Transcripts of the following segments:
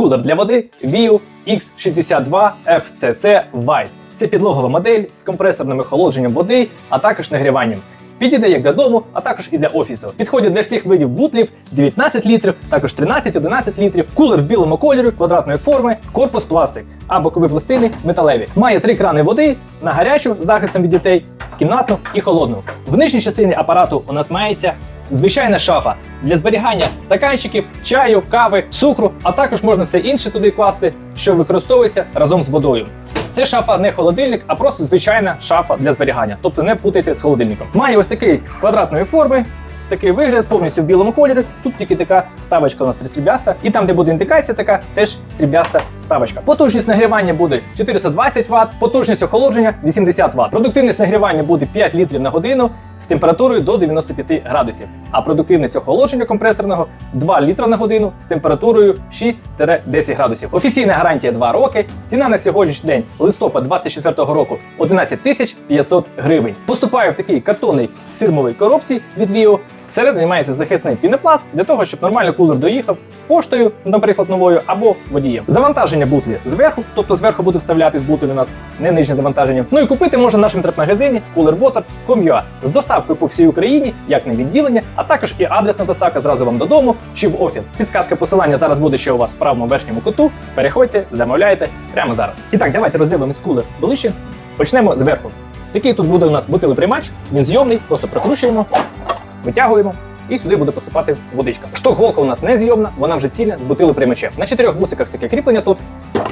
Кулер для води View X62 FCC White. Це підлогова модель з компресорним охолодженням води, а також нагріванням. Підійде як для дому, а також і для офісу. Підходить для всіх видів бутлів 19 літрів, також 13-11 літрів. Кулер в білому кольорі, квадратної форми, корпус пластик, а бокові пластини металеві. Має три крани води на гарячу захистом від дітей, кімнатну і холодну. В нижній частині апарату у нас мається звичайна шафа для зберігання стаканчиків, чаю, кави, цукру, а також можна все інше туди класти, що використовується разом з водою. Це шафа не холодильник, а просто звичайна шафа для зберігання. Тобто не путайте з холодильником. Має ось такий квадратної форми. Такий вигляд повністю в білому кольорі. Тут тільки така вставочка у нас срібляста. І там, де буде індикація, така теж срібляста вставочка. Потужність нагрівання буде 420 Вт, потужність охолодження 80 Вт. Продуктивність нагрівання буде 5 літрів на годину з температурою до 95 градусів. А продуктивність охолодження компресорного 2 літра на годину з температурою 6-10 градусів. Офіційна гарантія 2 роки. Ціна на сьогоднішній день листопад 24 року 11 тисяч 500 гривень. Поступає в такій картонній фірмовій коробці від Vio. Всередині мається захисний пінопласт для того, щоб нормально кулер доїхав поштою, наприклад, новою або водієм. Завантаження бутлі зверху, тобто зверху буде вставлятись бутиль у нас не нижнє завантаження. Ну і купити можна в нашому інтернет-магазині coolerwater.com.ua з доставкою по всій Україні, як на відділення, а також і адресна доставка зразу вам додому чи в офіс. Підсказка посилання зараз буде ще у вас в правому верхньому куту. Переходьте, замовляйте прямо зараз. І так, давайте роздивимось кулер ближче. Почнемо зверху. Такий тут буде у нас бутилеприймач, він зйомний, просто прикручуємо, витягуємо. І сюди буде поступати водичка. Шток-голка у нас не зйомна, вона вже цільна з бутилеприймачем. На чотирьох вусиках таке кріплення тут,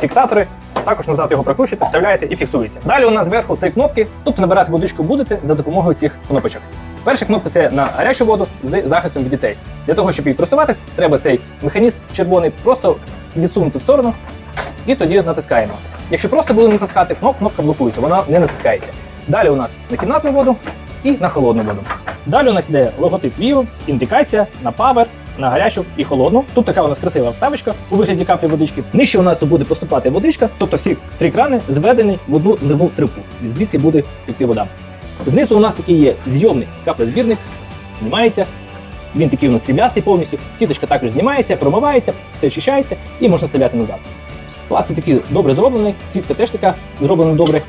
фіксатори. Також назад його прикручуєте, вставляєте і фіксується. Далі у нас зверху три кнопки. Тобто набирати водичку будете за допомогою цих кнопочок. Перша кнопка це на гарячу воду з захистом від дітей. Для того, щоб її користуватись, треба цей механізм червоний просто відсунути в сторону і тоді натискаємо. Якщо просто будемо натискати, кноп, кнопка блокується, вона не натискається. Далі у нас на кімнатну воду і на холодну воду. Далі у нас йде логотип View, індикація на Power, на гарячу і холодну. Тут така у нас красива вставочка у вигляді каплі водички. Нижче у нас тут буде поступати водичка, тобто всі три крани зведені в одну зливну трубку. Звідси буде текти вода. Знизу у нас такий є зйомний каплезбірник, знімається. Він такий у нас сріблястий повністю. Сіточка також знімається, промивається, все очищається і можна вставляти назад. Пластик такий добре зроблений, сітка теж така зроблена добре.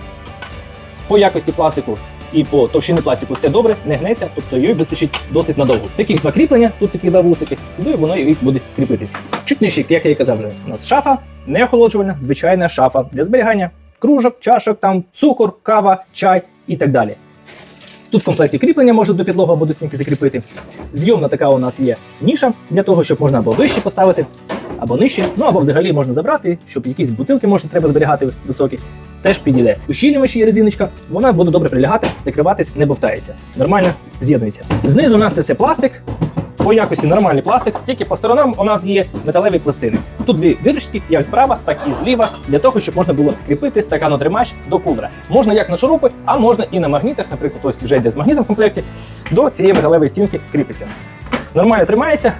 По якості пластику і по товщині пластику все добре, не гнеться, тобто її вистачить досить надовго. Таких два кріплення, тут такі два вусики, сюди воно і буде кріпитись. Чуть нижче, як я і казав вже, у нас шафа, не охолоджувальна, звичайна шафа для зберігання кружок, чашок, там цукор, кава, чай і так далі. Тут в комплекті кріплення можна до підлоги або до стінки закріпити. Зйомна така у нас є ніша для того, щоб можна або вище поставити, або нижче. Ну або взагалі можна забрати, щоб якісь бутилки можна треба зберігати високі. Теж підійде. Ущільнювач є резиночка, вона буде добре прилягати, закриватись, не бовтається. Нормально з'єднується. Знизу у нас це все пластик. По якості нормальний пластик, тільки по сторонам у нас є металеві пластини. Тут дві дирочки, як справа, так і зліва, для того, щоб можна було кріпити стаканотримач до кулера. Можна як на шурупи, а можна і на магнітах, наприклад, ось вже йде з магнітом в комплекті, до цієї металевої стінки кріпиться. Нормально тримається.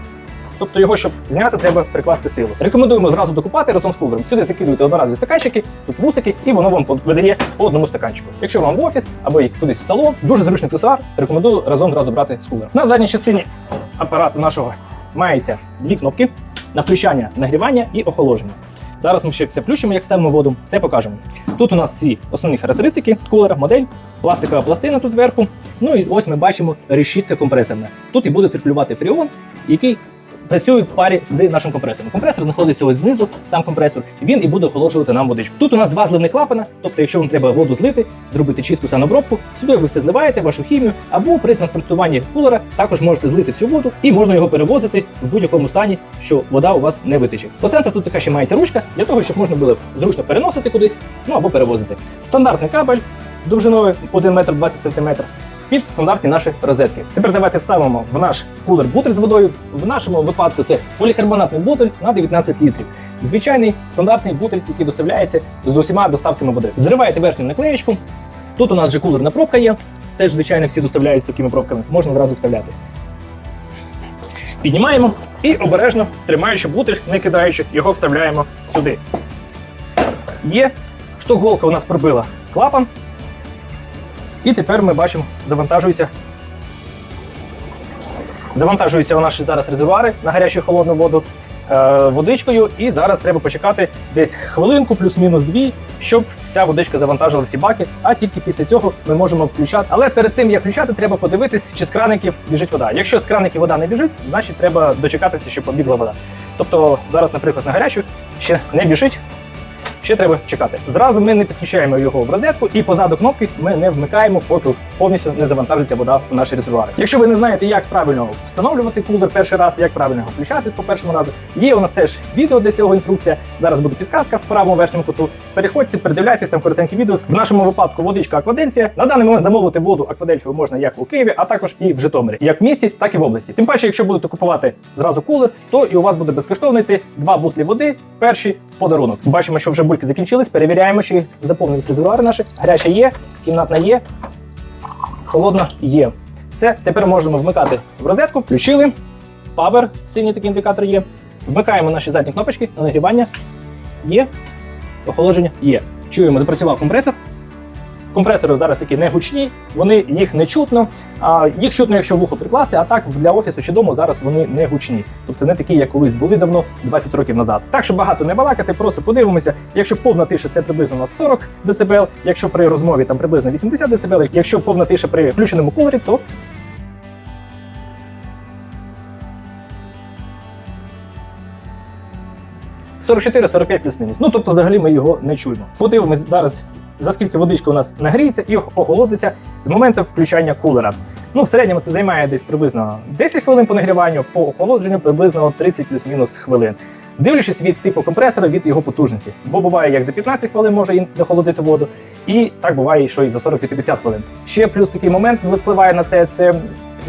Тобто його, щоб зняти, треба прикласти силу. Рекомендуємо зразу докупати разом з кулером. Сюди закидуєте одноразові стаканчики, тут вусики, і воно вам видає по одному стаканчику. Якщо вам в офіс або кудись в салон, дуже зручний аксесуар, рекомендую разом одразу брати з кулером. На задній частині апарату нашого мається дві кнопки на включання, нагрівання і охолодження. Зараз ми ще все включимо, як ставимо воду, все покажемо. Тут у нас всі основні характеристики кулера, модель, пластикова пластина тут зверху. Ну і ось ми бачимо решітка компресорна. Тут і буде циркулювати фріон, який працює в парі з нашим компресором. Компресор знаходиться ось знизу, сам компресор, він і буде охолоджувати нам водичку. Тут у нас два зливних клапана, тобто, якщо вам треба воду злити, зробити чисту санобробку, сюди ви все зливаєте, вашу хімію, або при транспортуванні кулера також можете злити всю воду і можна його перевозити в будь-якому стані, що вода у вас не витече. По центру тут така ще мається ручка для того, щоб можна було зручно переносити кудись, ну або перевозити. Стандартний кабель довжиною 1 метр 20 сантиметрів під стандартні наші розетки. Тепер давайте вставимо в наш кулер бутиль з водою. В нашому випадку це полікарбонатний бутиль на 19 літрів. Звичайний стандартний бутиль, який доставляється з усіма доставками води. Зриваєте верхню наклеєчку. Тут у нас вже кулерна пробка є. Теж, звичайно, всі доставляють з такими пробками. Можна одразу вставляти. Піднімаємо і обережно, тримаючи бутиль, не кидаючи, його вставляємо сюди. Є шток-голка у нас пробила клапан. І тепер ми бачимо, завантажується. Завантажуються у наші зараз резервуари на гарячу холодну воду. е, водичкою, і зараз треба почекати десь хвилинку, плюс-мінус дві, щоб вся водичка завантажила всі баки. А тільки після цього ми можемо включати. Але перед тим як включати, треба подивитись, чи з краників біжить вода. Якщо з краників вода не біжить, значить треба дочекатися, щоб побігла вода. Тобто зараз, наприклад, на гарячу ще не біжить. Ще треба чекати. Зразу ми не підключаємо його в розетку, і позаду кнопки ми не вмикаємо, поки повністю не завантажиться вода в наші резервуари. Якщо ви не знаєте, як правильно встановлювати кулер перший раз, як правильно його включати по першому разу, є у нас теж відео для цього інструкція. Зараз буде підсказка в правому верхньому куту. Переходьте, передивляйтесь там коротеньке відео. В нашому випадку водичка Аквадельфія. На даний момент замовити воду Аквадельфію можна як у Києві, а також і в Житомирі, як в місті, так і в області. Тим паче, якщо будете купувати зразу кулер, то і у вас буде безкоштовно йти два бутлі води, перші подарунок. Бачимо, що вже бульки закінчились. Перевіряємо, чи заповнились резервуари наші. Гаряча є, кімнатна є, холодна є. Все, тепер можемо вмикати в розетку. Включили. Power, синій такий індикатор є. Вмикаємо наші задні кнопочки нагрівання. Є. Охолодження є. Чуємо, запрацював компресор. Компресори зараз такі не гучні, вони їх не чутно. А їх чутно, якщо вухо прикласти, а так для офісу чи дому зараз вони не гучні. Тобто не такі, як колись були давно, 20 років назад. Так що багато не балакати, просто подивимося. Якщо повна тиша, це приблизно у нас 40 дБ, якщо при розмові там приблизно 80 дБ, якщо повна тиша при включеному кулері, то – 44-45 плюс-мінус. Ну тобто, взагалі ми його не чуємо. Подивимось зараз, за скільки водичка у нас нагріється і охолодиться з моменту включання кулера. Ну, в середньому це займає десь приблизно 10 хвилин по нагріванню, по охолодженню приблизно 30 плюс-мінус хвилин. Дивлячись від типу компресора, від його потужності. Бо буває, як за 15 хвилин може і охолодити воду, і так буває, що і за 40-50 хвилин. Ще плюс такий момент впливає на це, це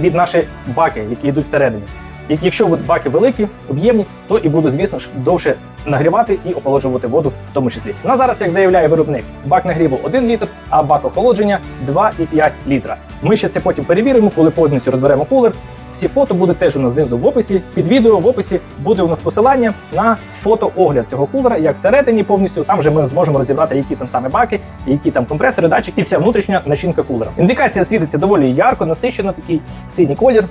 від наших баки, які йдуть всередині. Як- Якщо баки великі, об'ємні, то і буде, звісно ж, довше нагрівати і охолоджувати воду в тому числі. На зараз, як заявляє виробник, бак нагріву 1 літр, а бак охолодження 2,5 літра. Ми ще це потім перевіримо, коли повністю розберемо кулер. Всі фото будуть теж у нас знизу в описі. Під відео в описі буде у нас посилання на фотоогляд цього кулера, як всередині повністю. Там вже ми зможемо розібрати, які там саме баки, які там компресори, датчик і вся внутрішня начинка кулера. Індикація світиться доволі ярко, насичено, такий синій колір.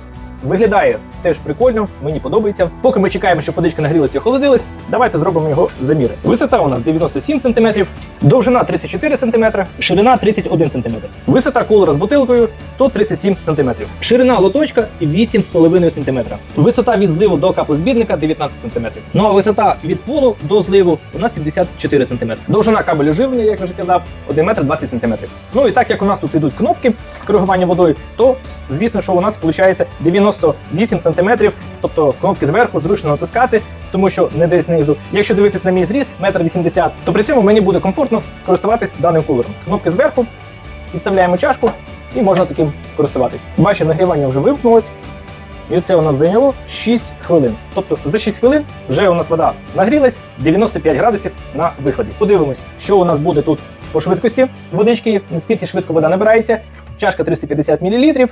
Виглядає теж прикольно, мені подобається. Поки ми чекаємо, щоб водичка нагрілася і охолодилась, давайте зробимо його заміри. Висота у нас 97 см, довжина 34 см, ширина 31 см. Висота кулера з бутилкою 137 см. Ширина лоточка 8,5 см. Висота від зливу до каплезбірника 19 см. Ну а висота від полу до зливу у нас 74 см. Довжина кабелю живлення, як я вже казав, 1 метр 20 см. Ну і так як у нас тут йдуть кнопки коригування водою, то звісно, що у нас виходить 98 см, тобто кнопки зверху зручно натискати, тому що не десь знизу. Якщо дивитись на мій зріст, 1,80 м, то при цьому мені буде комфортно користуватись даним кулером. Кнопки зверху, підставляємо чашку і можна таким користуватись. Бачите, нагрівання вже вимкнулось. І це у нас зайняло 6 хвилин. Тобто за 6 хвилин вже у нас вода нагрілась 95 градусів на виході. Подивимось, що у нас буде тут по швидкості водички, наскільки швидко вода набирається. Чашка 350 мл.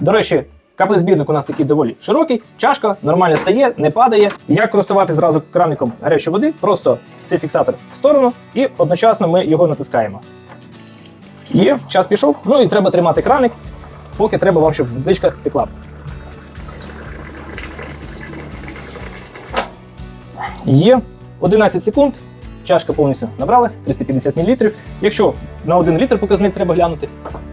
До речі, каплезбірник у нас такий доволі широкий. Чашка нормально стає, не падає. Як користувати зразу краником гарячої води? Просто цей фіксатор в сторону і одночасно ми його натискаємо. Є, час пішов. Ну і треба тримати краник, поки треба вам, щоб водичка текла. Є 11 секунд. Чашка повністю набралась 350 мл. Якщо на 1 літр показник треба глянути,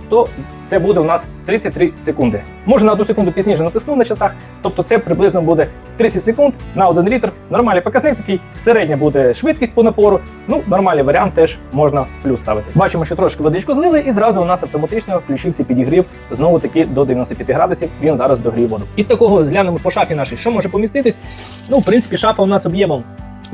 то це буде у нас 33 секунди. Може на одну секунду пізніше натисну на часах, тобто це приблизно буде 30 секунд на 1 літр. Нормальний показник такий, середня буде швидкість по напору. Ну, нормальний варіант теж можна плюс ставити. Бачимо, що трошки водичку злили, і зразу у нас автоматично включився підігрів знову таки до 95 градусів. Він зараз догріє воду. Із такого глянемо по шафі нашій, що може поміститись. Ну, в принципі, шафа у нас об'ємом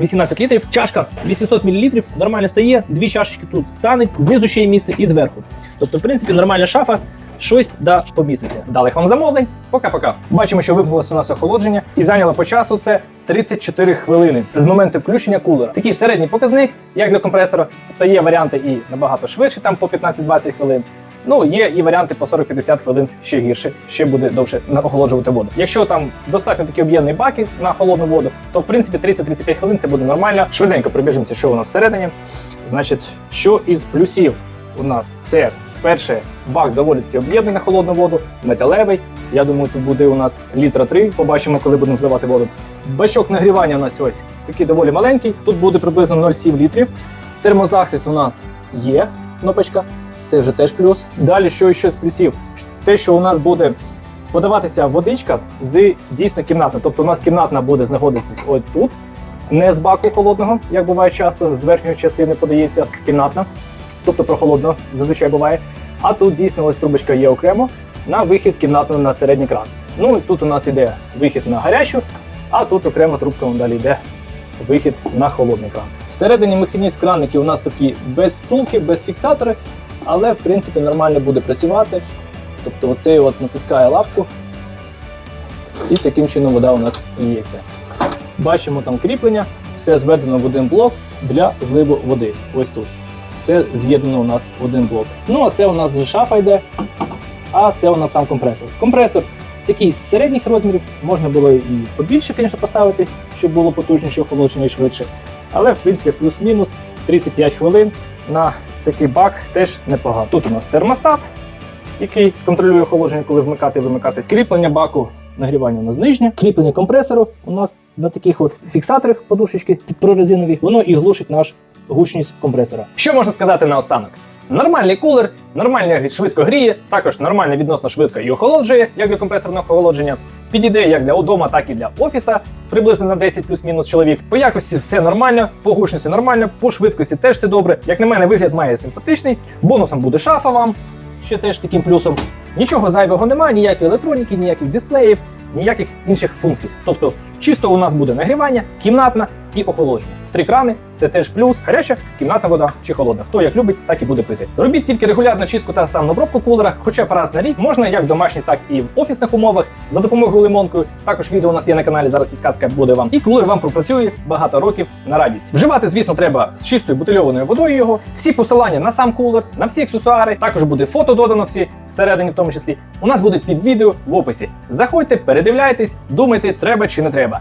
18 літрів, чашка 800 мл, нормально стає, дві чашечки тут стане, знизу ще є місце і зверху. Тобто, в принципі, нормальна шафа, щось да поміститься. Далих вам замовлень. Пока-пока. Бачимо, що вимкнулося у нас охолодження, і зайняло по часу це 34 хвилини з моменту включення кулера. Такий середній показник, як для компресора. Тобто є варіанти і набагато швидше, там по 15-20 хвилин. Ну, є і варіанти по 40-50 хвилин ще гірше, ще буде довше охолоджувати воду. Якщо там достатньо такі об'ємні баки на холодну воду, то в принципі 30-35 хвилин це буде нормально. Швиденько прибіжимося, що у нас всередині. Значить, що із плюсів у нас це перше бак доволі таки об'ємний на холодну воду, металевий, Я думаю, тут буде у нас літра 3, побачимо, коли будемо зливати воду. Бачок нагрівання у нас ось такий доволі маленький. Тут буде приблизно 0,7 літрів. Термозахист у нас є кнопочка, це вже теж плюс. Далі, що ще з плюсів? Те, що у нас буде подаватися водичка з дійсно кімнатна. Тобто у нас кімнатна буде знаходитися ось тут, не з баку холодного, як буває часто, з верхньої частини подається кімнатна, тобто прохолодно зазвичай буває. А тут дійсно ось трубочка є окремо на вихід кімнатного на середній кран. Ну і тут у нас йде вихід на гарячу, а тут окрема трубка далі йде вихід на холодний кран. Всередині механізм краники у нас такі без втулки, без фіксатори, але в принципі нормально буде працювати. Тобто оцей от натискає лапку, і таким чином вода у нас ліється. Бачимо там кріплення, все зведено в один блок для зливу води. Ось тут. Все з'єднано у нас в один блок. Ну, а це у нас шафа йде, а це у нас сам компресор. Компресор такий з середніх розмірів, можна було і побільше, звісно, поставити, щоб було потужніше, охолодження і швидше. Але в принципі плюс-мінус 35 хвилин на такий бак теж непогано. Тут у нас термостат, який контролює охолодження, коли вмикати і вимикати. Скріплення баку нагрівання у нас. Кріплення компресору у нас на таких от фіксаторах подушечки прорезинові. Воно і глушить наш гучність компресора. Що можна сказати наостанок? Нормальний кулер, нормально швидко гріє, також нормально відносно швидко і охолоджує, як для компресорного охолодження. Підійде як для удома, так і для офіса, приблизно на 10 плюс-мінус чоловік. По якості все нормально, по гучності нормально, по швидкості теж все добре. Як на мене, вигляд має симпатичний. Бонусом буде шафа вам, ще теж таким плюсом. Нічого зайвого немає, ніякої електроніки, ніяких дисплеїв, ніяких інших функцій. Тобто, чисто у нас буде нагрівання, кімнатна і охолодження. Три крани це теж плюс, гаряча, кімнатна вода чи холодна. Хто як любить, так і буде пити. Робіть тільки регулярну чистку та самообробку кулера, хоча б раз на рік можна як в домашніх, так і в офісних умовах за допомогою лимонкою. Також відео у нас є на каналі. Зараз підсказка буде вам. І кулер вам пропрацює багато років на радість. Вживати, звісно, треба з чистою бутильованою водою його. Всі посилання на сам кулер, на всі аксесуари. Також буде фото додано всі всередині, в тому числі. У нас буде під відео в описі. Заходьте, передивляйтесь, думайте, треба чи не треба.